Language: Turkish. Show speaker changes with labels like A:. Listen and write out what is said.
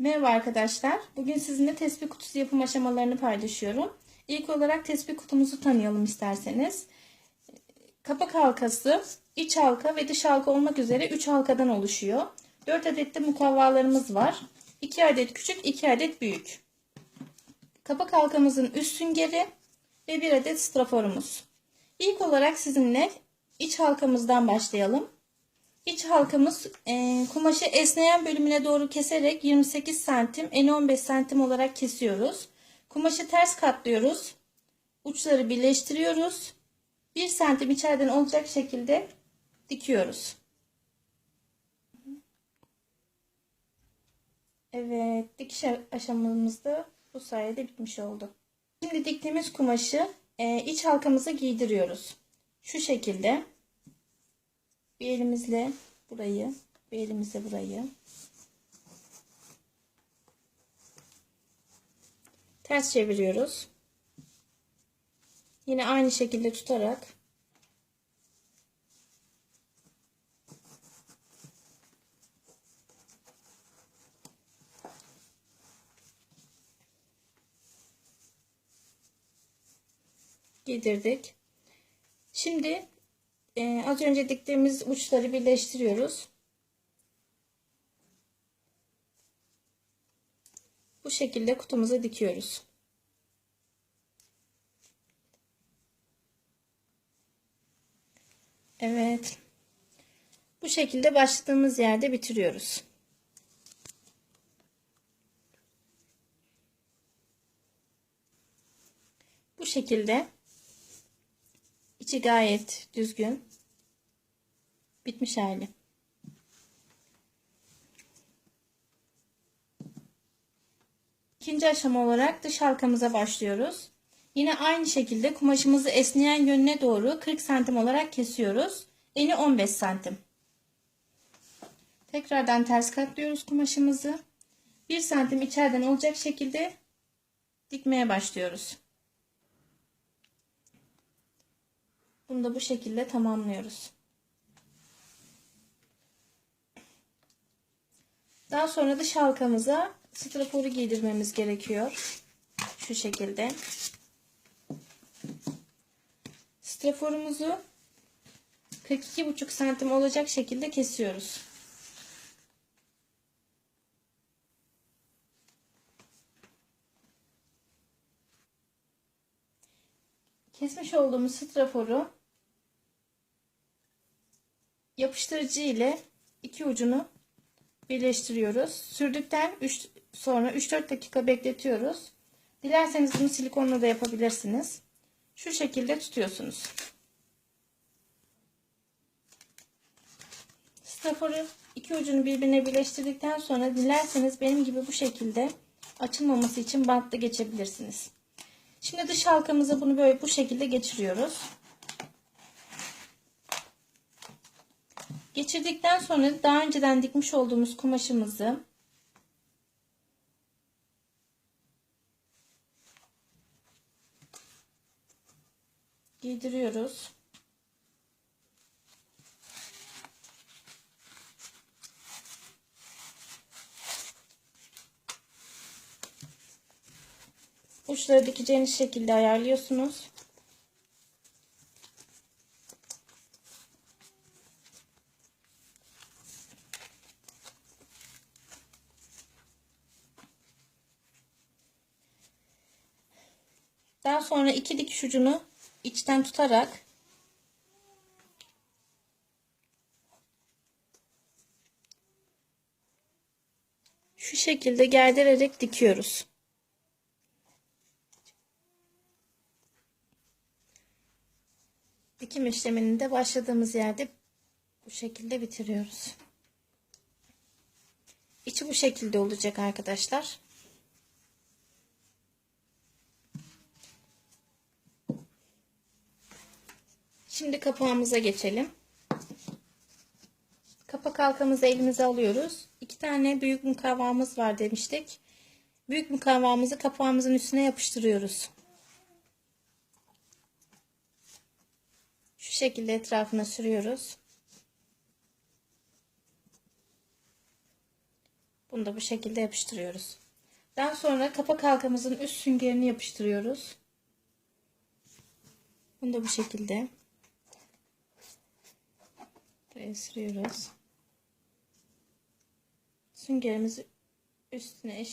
A: Merhaba arkadaşlar. Bugün sizinle tespih kutusu yapım aşamalarını paylaşıyorum. İlk olarak tespih kutumuzu tanıyalım isterseniz. Kapak halkası, iç halka ve dış halka olmak üzere 3 halkadan oluşuyor. 4 adet de mukavvalarımız var. 2 adet küçük, 2 adet büyük. Kapak halkamızın üst süngeri ve 1 adet straforumuz. İlk olarak sizinle iç halkamızdan başlayalım. İç halkamız e, kumaşı esneyen bölümüne doğru keserek 28 santim, eni 15 santim olarak kesiyoruz. Kumaşı ters katlıyoruz. Uçları birleştiriyoruz. 1 santim içeriden olacak şekilde dikiyoruz. Evet, dikiş aşamamız da bu sayede bitmiş oldu. Şimdi diktiğimiz kumaşı e, iç halkamıza giydiriyoruz. Şu şekilde. Bir elimizle burayı, bir elimizle burayı. Ters çeviriyoruz. Yine aynı şekilde tutarak giydirdik. Şimdi e, az önce diktiğimiz uçları birleştiriyoruz. Bu şekilde kutumuza dikiyoruz. Evet. Bu şekilde başladığımız yerde bitiriyoruz. Bu şekilde içi gayet düzgün bitmiş hali. İkinci aşama olarak dış halkamıza başlıyoruz. Yine aynı şekilde kumaşımızı esneyen yönüne doğru 40 santim olarak kesiyoruz. Eni 15 santim. Tekrardan ters katlıyoruz kumaşımızı. 1 santim içeriden olacak şekilde dikmeye başlıyoruz. Bunu da bu şekilde tamamlıyoruz. Daha sonra dış halkamıza straforu giydirmemiz gerekiyor. Şu şekilde. Straforumuzu 42,5 santim olacak şekilde kesiyoruz. Kesmiş olduğumuz straforu yapıştırıcı ile iki ucunu birleştiriyoruz. Sürdükten 3 sonra 3-4 dakika bekletiyoruz. Dilerseniz bunu silikonla da yapabilirsiniz. Şu şekilde tutuyorsunuz. Straforu iki ucunu birbirine birleştirdikten sonra dilerseniz benim gibi bu şekilde açılmaması için bantla geçebilirsiniz. Şimdi dış halkamıza bunu böyle bu şekilde geçiriyoruz. Geçirdikten sonra daha önceden dikmiş olduğumuz kumaşımızı giydiriyoruz. Uçları dikeceğiniz şekilde ayarlıyorsunuz. Daha sonra iki dikiş ucunu içten tutarak şu şekilde gerdirerek dikiyoruz. Dikim işlemini de başladığımız yerde bu şekilde bitiriyoruz. İçi bu şekilde olacak arkadaşlar. Şimdi kapağımıza geçelim. Kapak halkamızı elimize alıyoruz. İki tane büyük mukavvamız var demiştik. Büyük mukavvamızı kapağımızın üstüne yapıştırıyoruz. Şu şekilde etrafına sürüyoruz. Bunu da bu şekilde yapıştırıyoruz. Daha sonra kapak halkamızın üst süngerini yapıştırıyoruz. Bunu da bu şekilde sürüyoruz. Süngerimizi üstüne eş